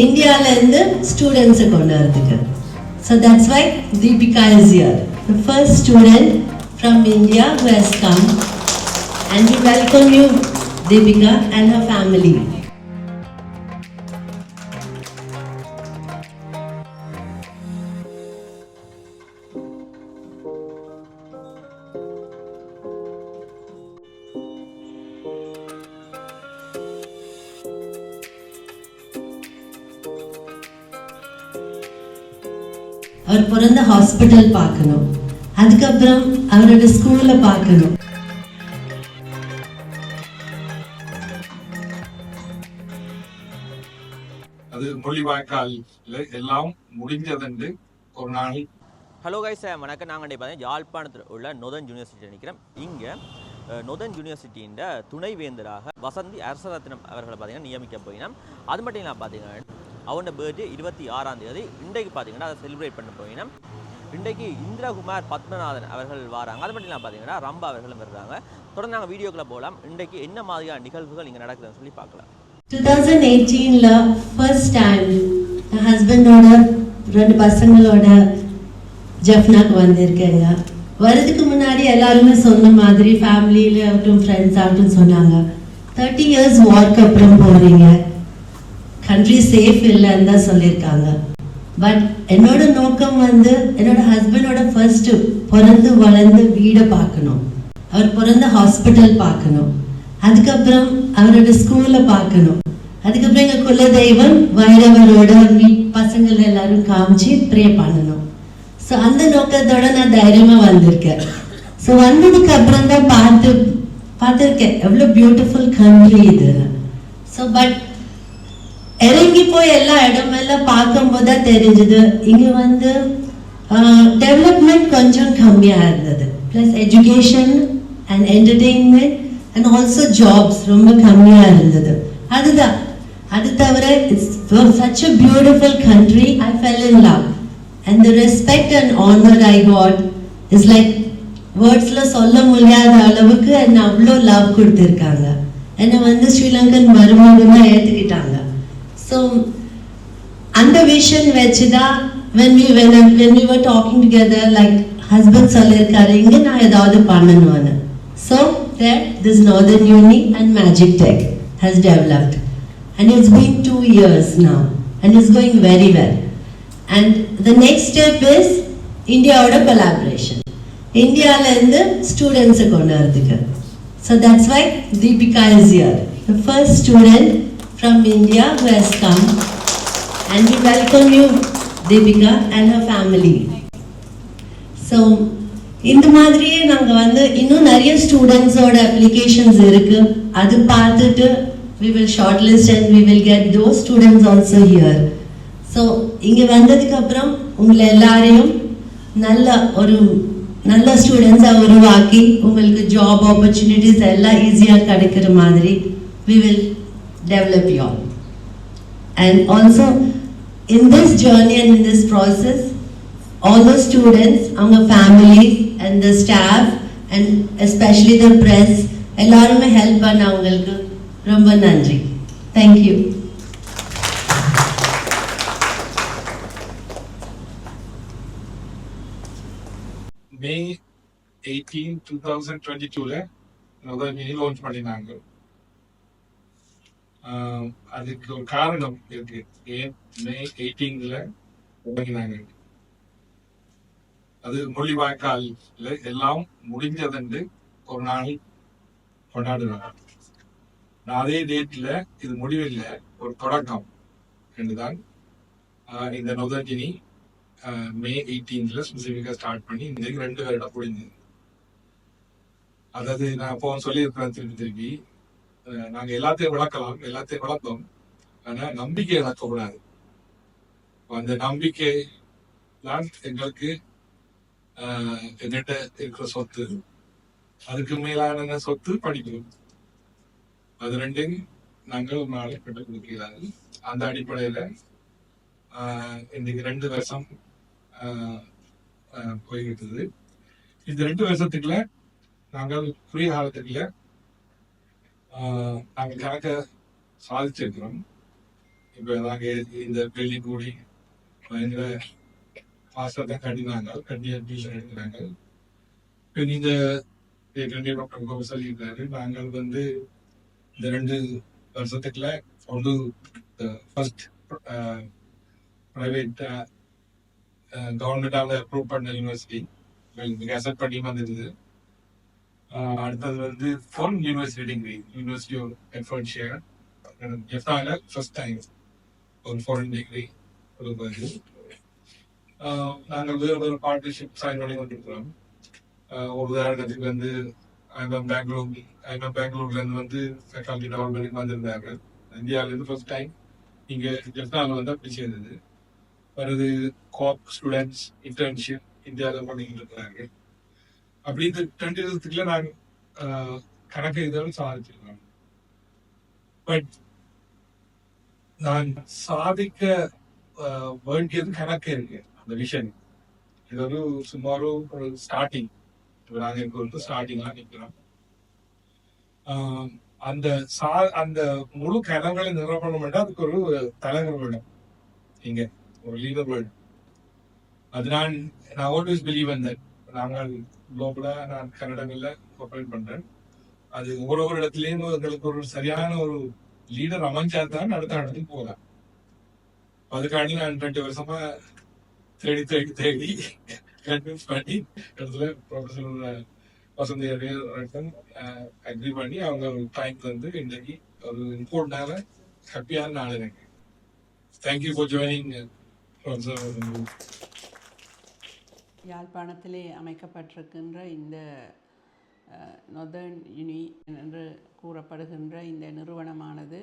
இந்தியால இருந்து ஸ்டூடெண்ட்ஸை கொண்டு வரதுக்கு so that's why Deepika is here the first student from India who has come. And we welcome you Deepika and her family. அவர் பிறந்த hospital பார்க்கணும். அதுக்கப்புறம் அவரோட ஸ்கூல்ல பார்க்கணும். அது மொழிவாய்க்கால் எல்லாம் முடிஞ்சதென்று ஒரு நாள். ஹலோ கைஸ் வணக்கம். நாங்கள் பார்த்தீங்கன்னா யாழ்ப்பாணத்தில் உள்ள நொதன் யூனிவர்சிட்டியில் நிற்கிறோம் இங்கே நொதன் யூனிவர்சிட்டியின் துணைவேந்தராக வசந்தி அரசரத்னம் அவர்களை பார்த்தீங்கன்னா நியமிக்க போயினோம் அது மட்டும் இல்லாமல் பார்த்தீங்கன்னா அவனோட பர்த்டே இருபத்தி ஆறாம் தேதி. இன்றைக்கு பார்த்தீங்கன்னா அதை செலிப்ரேட் பண்ண போயினா இன்றைக்கு இந்திரகுமார் பத்மநாதன் அவர்கள் வராங்க. அது மட்டும் இல்லாமல் பார்த்தீங்கன்னா ரம்பா அவர்களும் வருவாங்க தொடர்ந்து நாங்கள் வீடியோக்குள்ள போகலாம் இன்றைக்கு என்ன மாதிரியான நிகழ்வுகள் இங்கே நடக்குதுன்னு சொல்லி பார்க்கலாம். 2018ல ஃபர்ஸ்ட் டைம் என் ஹஸ்பண்டோட ரெண்டு பசங்களோட ஜஃப்னாக்கு வந்திருக்கேங்க. வரதுக்கு முன்னாடி எல்லாருமே சொன்ன மாதிரி ஃபேமிலியில ஆகட்டும் ஃப்ரெண்ட்ஸ் ஆகட்டும் சொன்னாங்க. தேர்ட்டி இயர்ஸ் வார்க்கு அப்புறம் போகிறீங்க கண்ட்ரி சேஃப் இல்லைன்னு தான் சொல்லியிருக்காங்க. பட் என்னோட நோக்கம் வந்து என்னோட ஹஸ்பண்டோட ஃபர்ஸ்ட் பிறந்து வளர்ந்து வீடை பார்க்கணும். அவர் பிறந்த ஹாஸ்பிட்டல் பார்க்கணும். அதுக்கப்புறம் அவரோட ஸ்கூலை பார்க்கணும். அதுக்கப்புறம் எங்க குலதெய்வம் வைரவரோட வீட் பசங்களை எல்லாரும் காமிச்சு ப்ரே பண்ணணும். ஸோ அந்த நோக்கத்தோட நான் தைரியமா வந்திருக்கேன். ஸோ வந்ததுக்கு அப்புறம் தான் பார்த்து பார்த்துருக்கேன். எவ்வளோ பியூட்டிஃபுல் கண்ட்ரி இது. ஸோ பட் இறங்கி போய் எல்லா இடமெல்லாம் பார்க்கும்போது தான் தெரிஞ்சது. இங்க வந்து டெவலப்மெண்ட் கொஞ்சம் கம்மியா இருந்தது. Plus education and entertainment and also jobs ரொம்ப கம்மியா இருந்தது. அதுதான். அது தவிர it's such a beautiful country I fell in love and the respect and honour I got is like வேர்ட்ஸில் சொல்ல முடியாத அளவுக்கு என்ன அவ்வளோ லவ் கொடுத்துருக்காங்க. என்னை வந்து ஸ்ரீலங்கன் மருமகனா ஏற்றுக்க ஸோ அந்த விஷன் வச்சுதான் when we when, I- when we were talking together like husband சொல்லியிருக்காரு இங்க நான் ஏதாவது பண்ணணும்னு so there this northern uni and magic tech has developed and it's been two years now and it's going very well and the next step is இந்தியாவோட collaboration இந்தியால இருந்து ஸ்டூடெண்ட்ஸை கொண்டு வரதுக்கு so that's why Deepika is here the first student From India who has come and we welcome you Deepika and her family. So இந்த மாதிரியே நாங்கள் வந்து இன்னும் நிறைய ஸ்டூடெண்ட்ஸோட அப்ளிகேஷன்ஸ் இருக்கு. அது பார்த்துட்டு we will short list and we will get those students also here so இங்கே வந்ததுக்கு அப்புறம் உங்களை எல்லாரையும் நல்ல ஒரு நல்ல ஸ்டூடெண்ட்ஸாக உருவாக்கி உங்களுக்கு ஜாப் ஆப்பர்ச்சுனிட்டிஸ் எல்லாம் ஈஸியாக கிடைக்கிற மாதிரி we will develop you all. And also, in this journey and in this process, all the students, our families and the staff and especially the press, எல்லாருமே ஹெல்ப் பண்ண அவங்களுக்கு ரொம்ப நன்றி thank you May eighteen two thousand twenty டூவில் முதல் launch பண்ணினாங்க ஆஹ் அதுக்கு ஒரு காரணம் இருக்கு. ஏன்? மே எயிட்டீன்ல தொடங்கினாங்க அது மொழிவாய்க்கால் எல்லாம் முடிஞ்சதென்று ஒரு நாள் கொண்டாடுறாங்க. நான் அதே டேட்ல இது முடிவில்லை ஒரு தொடக்கம் என்றுதான் ஆஹ் இந்த நொதர்ஜினி மே எயிட்டீன்ல ஸ்பெசிஃபிக்காக ஸ்டார்ட் பண்ணி இன்னைக்கு ரெண்டு வருடம் முடிஞ்சது. அதாவது நான் போன சொல்லியிருக்கிறேன் திருப்பி திருப்பி. நாங்க எல்லாத்தையும் விளக்கலாம் எல்லாத்தையும் வளர்த்தோம். ஆனா நம்பிக்கை கூடாது. அந்த நம்பிக்கை தான் எங்களுக்கு ஆஹ் எங்கிட்ட இருக்கிற சொத்து. அதுக்கு மேலான சொத்து படிக்கணும். அது ரெண்டையும் நாங்கள் ஒரு நாளை கண்டு கொடுக்கிறார்கள். அந்த அடிப்படையில இன்னைக்கு ரெண்டு வருஷம் ஆஹ் போய்கிட்டது. இந்த ரெண்டு வருஷத்துக்குள்ள நாங்கள் குறுகிய காலத்துக்குள்ள நாங்கள் கணக்க சாதிச்சிருக்கிறோம். இப்போ நாங்கள் இந்த பள்ளி கூடி பயங்கர பாசத்தை கட்டினாங்க. கட்டி அட்மிஷன் எடுக்கிறாங்க. இப்போ நீங்க ஏற்கனவே டாக்டர் கோபி சொல்லியிருக்காரு நாங்கள் வந்து இந்த ரெண்டு வருஷத்துக்குள்ள ஒரு ஃபர்ஸ்ட் ப்ரைவேட் கவர்மெண்டால் அப்ரூவ் பண்ண யூனிவர்சிட்டி அசெப்ட் பண்ணி வந்துருது அடுத்தது வந்து phone university degree university of எஃபர்ட்ஷியர் எஃப்டால ஃபர்ஸ்ட் டைம் ஒரு ஃபாரின் டிகிரி ஒரு ஆஹ் நாங்கள் வேறு வேறு பார்ட்னர்ஷிப் சைன் பண்ணி கொண்டிருக்கிறோம். ஒரு உதாரணத்துக்கு வந்து ஐஎம் பெங்களூர் ஐஎம் பெங்களூர்லேருந்து வந்து ஃபேக்கல்டி டெவலப்மெண்ட் வந்திருந்தாங்க இந்தியாவிலேருந்து ஃபர்ஸ்ட் டைம் இங்கே ஜெஃப்னால வந்து அப்படி சேர்ந்தது. வருது கோப் ஸ்டூடெண்ட்ஸ் இன்டர்ன்ஷிப் இந்தியாவில் பண்ணிக்கிட்டு இருக்கிறாங்க அப்படி இந்த ரெண்டு விதத்துக்குள்ள நான் ஆஹ், கணக்கு இதெல்லாம் சாதிச்சிருக்கேன். பட் நான் சாதிக்க வேண்டியது கணக்கு இருக்கு அந்த விஷன் இது ஒரு சுமார் ஒரு ஸ்டார்டிங் இப்போ நாங்கள் இருக்க வந்து ஸ்டார்டிங்லாம் நிற்கிறோம் ஆஹ், அந்த சா அந்த முழு கனவுகளை நிரப்பணும்னா அதுக்கு ஒரு தலைவர் வேணும். இங்க ஒரு லீடர் வேணும். அது நான் நான் ஆல்வேஸ் பிலீவ் அந்த நாங்கள் குளோபலா நான் கன்னடங்கள்ல கோஆபரேட் பண்றேன். அது ஒவ்வொரு ஒரு இடத்துலயும் எங்களுக்கு ஒரு சரியான ஒரு லீடர் அமைஞ்சா தான் அடுத்த இடத்துக்கு போகலாம் அதுக்காண்டி நான் ரெண்டு வருஷமா தேடி தேடி தேடி கன்வின்ஸ் பண்ணி இடத்துல ப்ரொஃபஸர் வசந்தி அக்ரி பண்ணி அவங்க ஒரு டைம் வந்து இன்றைக்கு ஒரு இம்பார்ட்டண்டான ஹாப்பியான நாள் எனக்கு. Thank you for joining professor யாழ்ப்பாணத்திலே அமைக்கப்பட்டிருக்கின்ற இந்த நொதர்ன் யுனி என்று கூறப்படுகின்ற இந்த நிறுவனமானது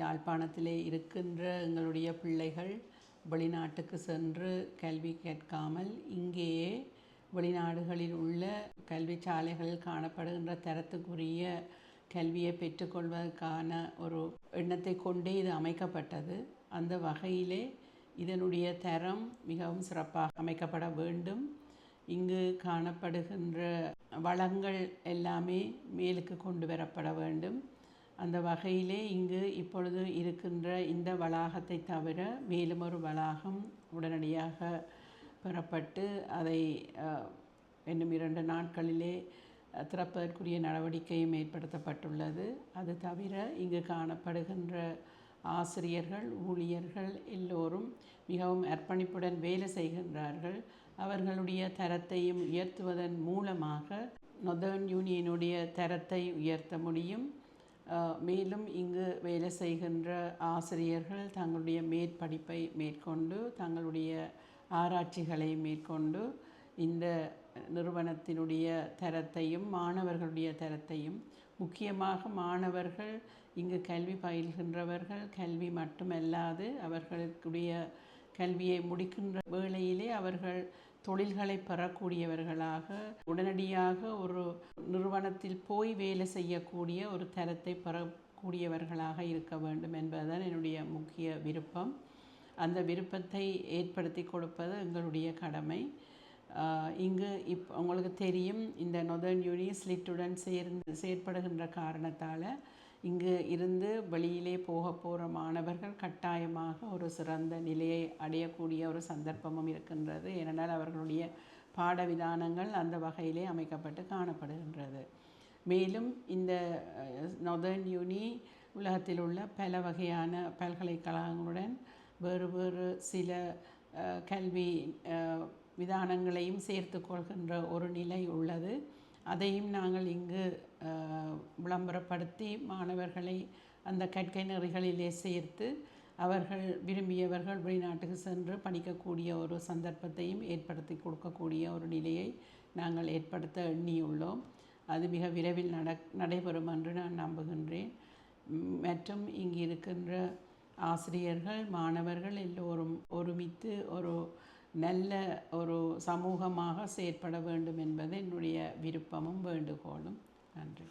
யாழ்ப்பாணத்திலே இருக்கின்ற எங்களுடைய பிள்ளைகள் வெளிநாட்டுக்கு சென்று கல்வி கேட்காமல் இங்கேயே வெளிநாடுகளில் உள்ள கல்வி சாலைகளில் காணப்படுகின்ற தரத்துக்குரிய கல்வியை பெற்றுக்கொள்வதற்கான ஒரு எண்ணத்தை கொண்டே இது அமைக்கப்பட்டது. அந்த வகையிலே இதனுடைய தரம் மிகவும் சிறப்பாக அமைக்கப்பட வேண்டும். இங்கு காணப்படுகின்ற வளங்கள் எல்லாமே மேலுக்கு கொண்டு வரப்பட வேண்டும். அந்த வகையிலே இங்கு இப்பொழுது இருக்கின்ற இந்த வளாகத்தை தவிர மேலும் ஒரு வளாகம் உடனடியாக பெறப்பட்டு அதை இன்னும் இரண்டு நாட்களிலே திறப்பதற்குரிய நடவடிக்கையும் ஏற்படுத்தப்பட்டுள்ளது. அது தவிர இங்கு காணப்படுகின்ற ஆசிரியர்கள் ஊழியர்கள் எல்லோரும் மிகவும் அர்ப்பணிப்புடன் வேலை செய்கின்றார்கள். அவர்களுடைய தரத்தையும் உயர்த்துவதன் மூலமாக நொதர்ன் யூனியனுடைய தரத்தை உயர்த்த முடியும். மேலும் இங்கு வேலை செய்கின்ற ஆசிரியர்கள் தங்களுடைய மேற்படிப்பை மேற்கொண்டு தங்களுடைய ஆராய்ச்சிகளை மேற்கொண்டு இந்த நிறுவனத்தினுடைய தரத்தையும் மாணவர்களுடைய தரத்தையும். முக்கியமாக மாணவர்கள் இங்கு கல்வி பயில்கின்றவர்கள் கல்வி மட்டுமல்லாது அவர்களுடைய கல்வியை முடிக்கின்ற வேளையிலே அவர்கள் தொழில்களை பெறக்கூடியவர்களாக உடனடியாக ஒரு நிறுவனத்தில் போய் வேலை செய்யக்கூடிய ஒரு தரத்தை பெறக்கூடியவர்களாக இருக்க வேண்டும் என்பதுதான் என்னுடைய முக்கிய விருப்பம். அந்த விருப்பத்தை ஏற்படுத்தி கொடுப்பது எங்களுடைய கடமை. இங்கு இப் உங்களுக்கு தெரியும் இந்த நொதர்ன் யூனி ஸ்லிட்டுடன் சேர்ந்து செயற்படுகின்ற காரணத்தால் இங்கு இருந்து வெளியிலே போக போகிற மாணவர்கள் கட்டாயமாக ஒரு சிறந்த நிலையை அடையக்கூடிய ஒரு சந்தர்ப்பமும் இருக்கின்றது. ஏனென்றால் அவர்களுடைய பாடவிதானங்கள் அந்த வகையிலே அமைக்கப்பட்டு காணப்படுகின்றது. மேலும் இந்த நொதர்ன் யூனி உலகத்தில் உள்ள பல வகையான பல்கலைக்கழகங்களுடன் வேறு வேறு சில கல்வி விதானங்களையும் சேர்த்து கொள்கின்ற ஒரு நிலை உள்ளது. அதையும் நாங்கள் இங்கு விளம்பரப்படுத்தி மாணவர்களை அந்த கற்கை நெறிகளிலே சேர்த்து அவர்கள் விரும்பியவர்கள் வெளிநாட்டுக்கு சென்று படிக்கக்கூடிய ஒரு சந்தர்ப்பத்தையும் ஏற்படுத்தி கொடுக்கக்கூடிய ஒரு நிலையை நாங்கள் ஏற்படுத்த எண்ணியுள்ளோம். அது மிக விரைவில் நட நடைபெறும் என்று நான் நம்புகின்றேன். மற்றும் இங்கு இருக்கின்ற ஆசிரியர்கள் மாணவர்கள் எல்லோரும் ஒருமித்து ஒரு நல்ல ஒரு சமூகமாக செயற்பட வேண்டும் என்பது என்னுடைய விருப்பமும் வேண்டுகோளும். நன்றி.